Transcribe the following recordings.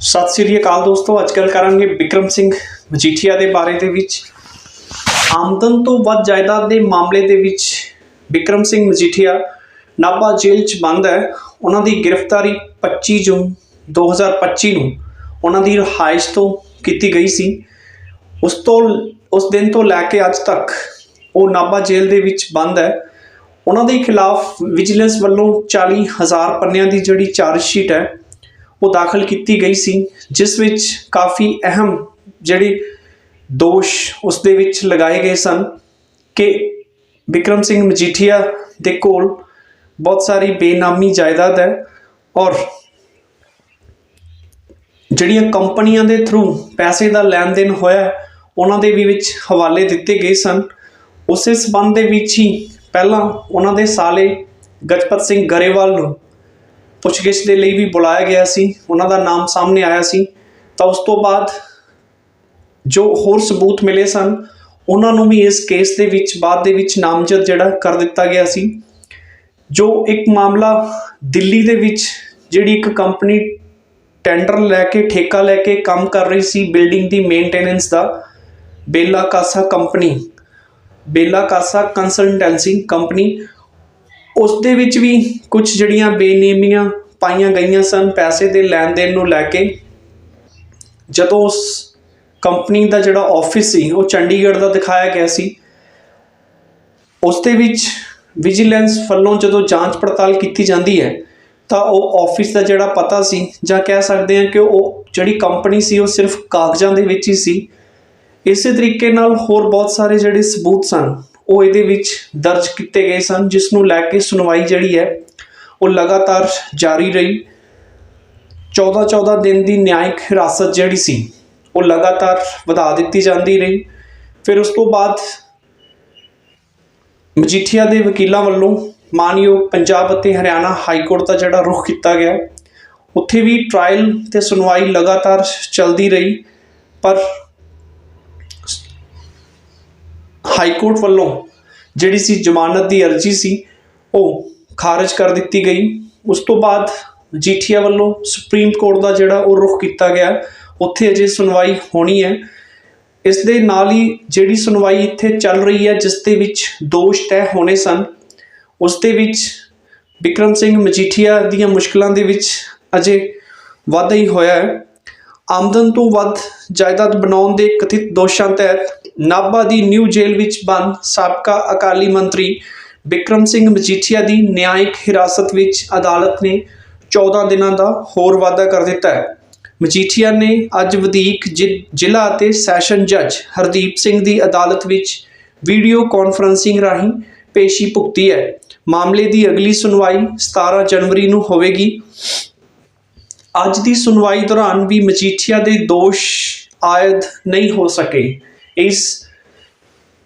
ਸਤਿ ਸ੍ਰੀ ਅਕਾਲ ਦੋਸਤੋ, ਅੱਜ ਕੱਲ੍ਹ ਕਰਾਂਗੇ ਵਿਕਰਮ ਸਿੰਘ ਮਜੀਠੀਆ ਦੇ ਬਾਰੇ ਦੇ ਵਿੱਚ। ਆਮਦਨ ਤੋਂ ਵੱਧ ਜਾਇਦਾਦ ਦੇ ਮਾਮਲੇ ਦੇ ਵਿੱਚ ਵਿਕਰਮ ਸਿੰਘ ਮਜੀਠੀਆ ਨਾਭਾ ਜੇਲ੍ਹ 'ਚ ਬੰਦ ਹੈ। ਉਹਨਾਂ ਦੀ ਗ੍ਰਿਫਤਾਰੀ 25 ਜੂਨ 2025 ਨੂੰ ਉਹਨਾਂ ਦੀ ਰਿਹਾਇਸ਼ ਤੋਂ ਕੀਤੀ ਗਈ ਸੀ। ਉਸ ਤੋਂ, ਉਸ ਦਿਨ ਤੋਂ ਲੈ ਕੇ ਅੱਜ ਤੱਕ ਉਹ ਨਾਭਾ ਜੇਲ੍ਹ ਦੇ ਵਿੱਚ ਬੰਦ ਹੈ। ਉਹਨਾਂ ਦੇ ਖਿਲਾਫ ਵਿਜੀਲੈਂਸ ਵੱਲੋਂ 40000 ਪੰਨਿਆਂ ਦੀ ਜਿਹੜੀ ਚਾਰਜ ਸ਼ੀਟ ਹੈ ਉਹ ਦਾਖਲ ਕੀਤੀ ਗਈ ਸੀ, ਜਿਸ ਵਿੱਚ ਕਾਫੀ ਅਹਿਮ ਜਿਹੜੀ ਦੋਸ਼ ਉਸ ਦੇ ਵਿੱਚ ਲਗਾਏ ਗਏ ਸਨ ਕਿ ਵਿਕਰਮ ਸਿੰਘ ਮਜੀਠੀਆ ਦੇ ਕੋਲ ਬਹੁਤ ਸਾਰੀ ਬੇਨਾਮੀ ਜਾਇਦਾਦ ਹੈ ਔਰ ਜਿਹੜੀਆਂ ਕੰਪਨੀਆਂ ਦੇ ਥਰੂ ਪੈਸੇ ਦਾ ਲੈਣ ਦੇਣ ਹੋਇਆ ਉਹਨਾਂ ਦੇ ਵੀ ਵਿੱਚ ਹਵਾਲੇ ਦਿੱਤੇ ਗਏ ਸਨ। ਉਸੇ ਸਬੰਧ ਦੇ ਵਿੱਚ ਹੀ ਪਹਿਲਾਂ ਉਹਨਾਂ ਦੇ ਸਾਲੇ ਗਜਪਤ ਸਿੰਘ ਗਰੇਵਾਲ ਨੂੰ ਪੁੱਛਗਿੱਛ ਦੇ ਲਈ ਵੀ ਬੁਲਾਇਆ ਗਿਆ ਸੀ, ਉਹਨਾਂ ਦਾ ਨਾਮ ਸਾਹਮਣੇ ਆਇਆ ਸੀ। ਤਾਂ ਉਸ ਤੋਂ ਬਾਅਦ ਜੋ ਹੋਰ ਸਬੂਤ ਮਿਲੇ ਸਨ, ਉਹਨਾਂ ਨੂੰ ਵੀ ਇਸ ਕੇਸ ਦੇ ਵਿੱਚ, ਬਾਅਦ ਦੇ ਵਿੱਚ ਨਾਮਜ਼ਦ ਜਿਹੜਾ ਕਰ ਦਿੱਤਾ ਗਿਆ ਸੀ। ਜੋ ਇੱਕ ਮਾਮਲਾ ਦਿੱਲੀ ਦੇ ਵਿੱਚ, ਜਿਹੜੀ ਇੱਕ ਕੰਪਨੀ ਟੈਂਡਰ ਲੈ ਕੇ, ਠੇਕਾ ਲੈ ਕੇ ਕੰਮ ਕਰ ਰਹੀ ਸੀ, ਬਿਲਡਿੰਗ ਦੀ ਮੇਨਟੇਨੈਂਸ ਦਾ, Bella Casa company, Bella Casa consultancy company ਉਸ ਦੇ ਵਿੱਚ ਵੀ ਕੁਝ ਜਿਹੜੀਆਂ ਬੇਨੇਮੀਆਂ ਪਾਈਆਂ ਗਈਆਂ ਸਨ ਪੈਸੇ ਦੇ ਲੈਣ ਦੇਣ ਨੂੰ ਲੈ ਕੇ। ਜਦੋਂ ਉਸ ਕੰਪਨੀ ਦਾ ਜਿਹੜਾ ਆਫਿਸ ਸੀ, ਉਹ ਚੰਡੀਗੜ੍ਹ ਦਾ ਦਿਖਾਇਆ ਗਿਆ ਸੀ ਉਸ ਦੇ ਵਿੱਚ ਵਿਜੀਲੈਂਸ ਵੱਲੋਂ ਜਦੋਂ ਜਾਂਚ ਪੜਤਾਲ ਕੀਤੀ ਜਾਂਦੀ ਹੈ, ਤਾਂ ਉਹ ਆਫਿਸ ਦਾ ਜਿਹੜਾ ਪਤਾ ਸੀ ਜਾਂ ਕਹਿ ਸਕਦੇ ਹਾਂ ਕਿ ਉਹ ਜਿਹੜੀ ਕੰਪਨੀ ਸੀ, ਉਹ ਸਿਰਫ ਕਾਗਜ਼ਾਂ ਦੇ ਵਿੱਚ ਹੀ ਸੀ। ਇਸੇ ਤਰੀਕੇ ਨਾਲ ਹੋਰ ਬਹੁਤ ਸਾਰੇ ਜਿਹੜੇ ਸਬੂਤ ਸਨ। ਉਹ ਇਹਦੇ ਵਿੱਚ ਦਰਜ ਕੀਤੇ ਗਏ ਸਨ ਜਿਸ ਨੂੰ ਲੈ ਕੇ ਸੁਣਵਾਈ ਜਿਹੜੀ ਹੈ, ਉਹ ਲਗਾਤਾਰ ਜਾਰੀ ਰਹੀ। 14 14 ਦਿਨ ਦੀ ਨਿਆਇਕ ਹਿਰਾਸਤ ਜਿਹੜੀ ਸੀ, ਉਹ ਲਗਾਤਾਰ ਵਧਾ ਦਿੱਤੀ ਜਾਂਦੀ ਰਹੀ। ਫਿਰ ਉਸ ਤੋਂ ਬਾਅਦ ਮਜੀਠੀਆ ਦੇ ਵਕੀਲਾਂ ਵੱਲੋਂ ਮਾਨਯੋਗ ਪੰਜਾਬ ਅਤੇ ਹਰਿਆਣਾ ਹਾਈ ਕੋਰਟ ਦਾ ਜਿਹੜਾ ਰੁਖ ਕੀਤਾ ਗਿਆ, ਉੱਥੇ ਵੀ ਟ੍ਰਾਇਲ ਤੇ ਸੁਣਵਾਈ ਲਗਾਤਾਰ ਚੱਲਦੀ ਰਹੀ, ਪਰ ਹਾਈ ਕੋਰਟ ਵੱਲੋਂ ਜਿਹੜੀ ਸੀ ਜ਼ਮਾਨਤ ਦੀ ਅਰਜ਼ੀ ਸੀ, ਉਹ ਖਾਰਜ ਕਰ ਦਿੱਤੀ ਗਈ। ਉਸ ਤੋਂ ਬਾਅਦ ਮਜੀਠੀਆ ਵੱਲੋਂ ਸੁਪਰੀਮ ਕੋਰਟ ਦਾ ਜਿਹੜਾ ਉਹ ਰੁਖ ਕੀਤਾ ਗਿਆ, ਉੱਥੇ ਅਜੇ ਸੁਣਵਾਈ ਹੋਣੀ ਹੈ। ਇਸ ਦੇ ਨਾਲ ਹੀ ਜਿਹੜੀ ਸੁਣਵਾਈ ਇੱਥੇ ਚੱਲ ਰਹੀ ਹੈ, ਜਿਸ ਦੇ ਵਿੱਚ ਦੋਸ਼ ਤੈਅ ਹੋਣੇ ਸਨ, ਉਸ ਦੇ ਵਿੱਚ ਵਿਕਰਮ ਸਿੰਘ ਮਜੀਠੀਆ ਦੀਆਂ ਮੁਸ਼ਕਲਾਂ ਦੇ ਵਿੱਚ ਅਜੇ ਵਾਧਾ ਹੀ ਹੋਇਆ ਹੈ। ਆਮਦਨ ਤੋਂ ਵੱਧ ਜਾਇਦਾਦ ਬਣਾਉਣ ਦੇ ਕਥਿਤ ਦੋਸ਼ਾਂ ਤਹਿਤ ਨਾਭਾ ਦੀ ਨਿਊ ਜੇਲ੍ਹ ਵਿੱਚ ਬੰਦ ਸਾਬਕਾ ਅਕਾਲੀ ਮੰਤਰੀ ਵਿਕਰਮ ਸਿੰਘ ਮਜੀਠੀਆ ਦੀ ਨਿਆਇਕ ਹਿਰਾਸਤ ਵਿੱਚ ਅਦਾਲਤ ਨੇ 14 ਦਿਨਾਂ ਦਾ ਹੋਰ ਵਾਅਦਾ ਕਰ ਦਿੱਤਾ ਹੈ। ਮਜੀਠੀਆ ਨੇ ਅੱਜ ਵਧੀਕ ਜ਼ਿਲ੍ਹਾ ਅਤੇ ਸੈਸ਼ਨ ਜੱਜ ਹਰਦੀਪ ਸਿੰਘ ਦੀ ਅਦਾਲਤ ਵਿੱਚ ਵੀਡੀਓ ਕਾਨਫਰੰਸਿੰਗ ਰਾਹੀਂ ਪੇਸ਼ੀ ਭੁਗਤੀ ਹੈ। ਮਾਮਲੇ ਦੀ ਅਗਲੀ ਸੁਣਵਾਈ 17 ਜਨਵਰੀ ਨੂੰ ਹੋਵੇਗੀ। ਅੱਜ ਦੀ ਸੁਣਵਾਈ ਦੌਰਾਨ ਵੀ ਮਜੀਠੀਆ ਦੇ ਦੋਸ਼ ਆਇਦ ਨਹੀਂ ਹੋ ਸਕੇ। ਇਸ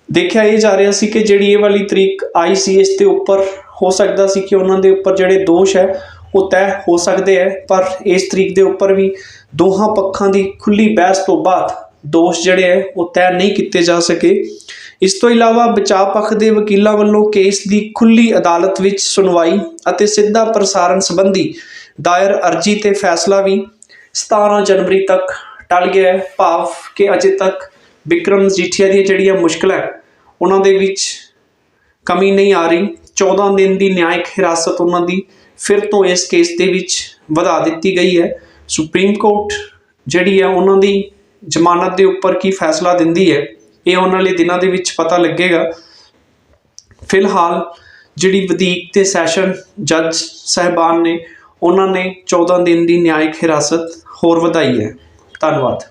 ਦੇਖਿਆ ਇਹ ਜਾ ਰਿਹਾ ਸੀ ਕਿ ਜਿਹੜੀ ਇਹ ਵਾਲੀ ਤਰੀਕ ਆਈ ਸੀ, ਇਸ ਦੇ ਉੱਪਰ ਹੋ ਸਕਦਾ ਸੀ ਕਿ ਉਹਨਾਂ ਦੇ ਉੱਪਰ ਜਿਹੜੇ ਦੋਸ਼ ਹੈ, ਉਹ ਤੈਅ ਹੋ ਸਕਦੇ ਹੈ, ਪਰ ਇਸ ਤਰੀਕ ਦੇ ਉੱਪਰ ਵੀ ਦੋਹਾਂ ਪੱਖਾਂ ਦੀ ਖੁੱਲੀ ਬਹਿਸ ਤੋਂ ਬਾਅਦ ਦੋਸ਼ ਜਿਹੜੇ ਹੈ, ਉਹ ਤੈਅ ਨਹੀਂ ਕੀਤੇ ਜਾ ਸਕੇ। ਇਸ ਤੋਂ ਇਲਾਵਾ ਬਚਾਅ ਪੱਖ ਦੇ ਵਕੀਲਾਂ ਵੱਲੋਂ ਕੇਸ ਦੀ ਖੁੱਲੀ ਅਦਾਲਤ ਵਿੱਚ ਸੁਣਵਾਈ ਅਤੇ ਸਿੱਧਾ ਪ੍ਰਸਾਰਣ ਸੰਬੰਧੀ ਦਾਇਰ ਅਰਜ਼ੀ ਤੇ ਫੈਸਲਾ ਵੀ 17 ਜਨਵਰੀ ਤੱਕ ਟਲ ਗਿਆ ਹੈ। ਭਾਵ ਕਿ ਅਜੇ ਤੱਕ ਵਿਕਰਮ ਜੀਠੀਆ ਦੀਆਂ ਜਿਹੜੀਆਂ ਮੁਸ਼ਕਲਾਂ ਉਹਨਾਂ ਦੇ ਵਿੱਚ ਕਮੀ ਨਹੀਂ ਆ ਰਹੀ। 14 ਦਿਨ ਦੀ ਨਿਆਇਕ ਹਿਰਾਸਤ ਉਹਨਾਂ ਦੀ ਫਿਰ ਤੋਂ ਇਸ ਕੇਸ ਦੇ ਵਿੱਚ ਵਧਾ ਦਿੱਤੀ ਗਈ ਹੈ। ਸੁਪਰੀਮ ਕੋਰਟ ਜਿਹੜੀ ਹੈ, ਉਹਨਾਂ ਦੀ ਜ਼ਮਾਨਤ ਦੇ ਉੱਪਰ ਕੀ ਫੈਸਲਾ ਦਿੰਦੀ ਹੈ, ਇਹ ਆਉਣ ਵਾਲੇ ਦਿਨਾਂ ਦੇ ਵਿੱਚ ਪਤਾ ਲੱਗੇਗਾ। ਫਿਲਹਾਲ ਜਿਹੜੀ ਵਧੀਕ ਤੇ ਸੈਸ਼ਨ ਜੱਜ ਸਹਿਬਾਨ ਨੇ, ਉਹਨਾਂ ਨੇ 14 ਦਿਨ ਦੀ ਨਿਆਇਕ ਹਿਰਾਸਤ ਹੋਰ ਵਧਾਈ ਹੈ। ਧੰਨਵਾਦ।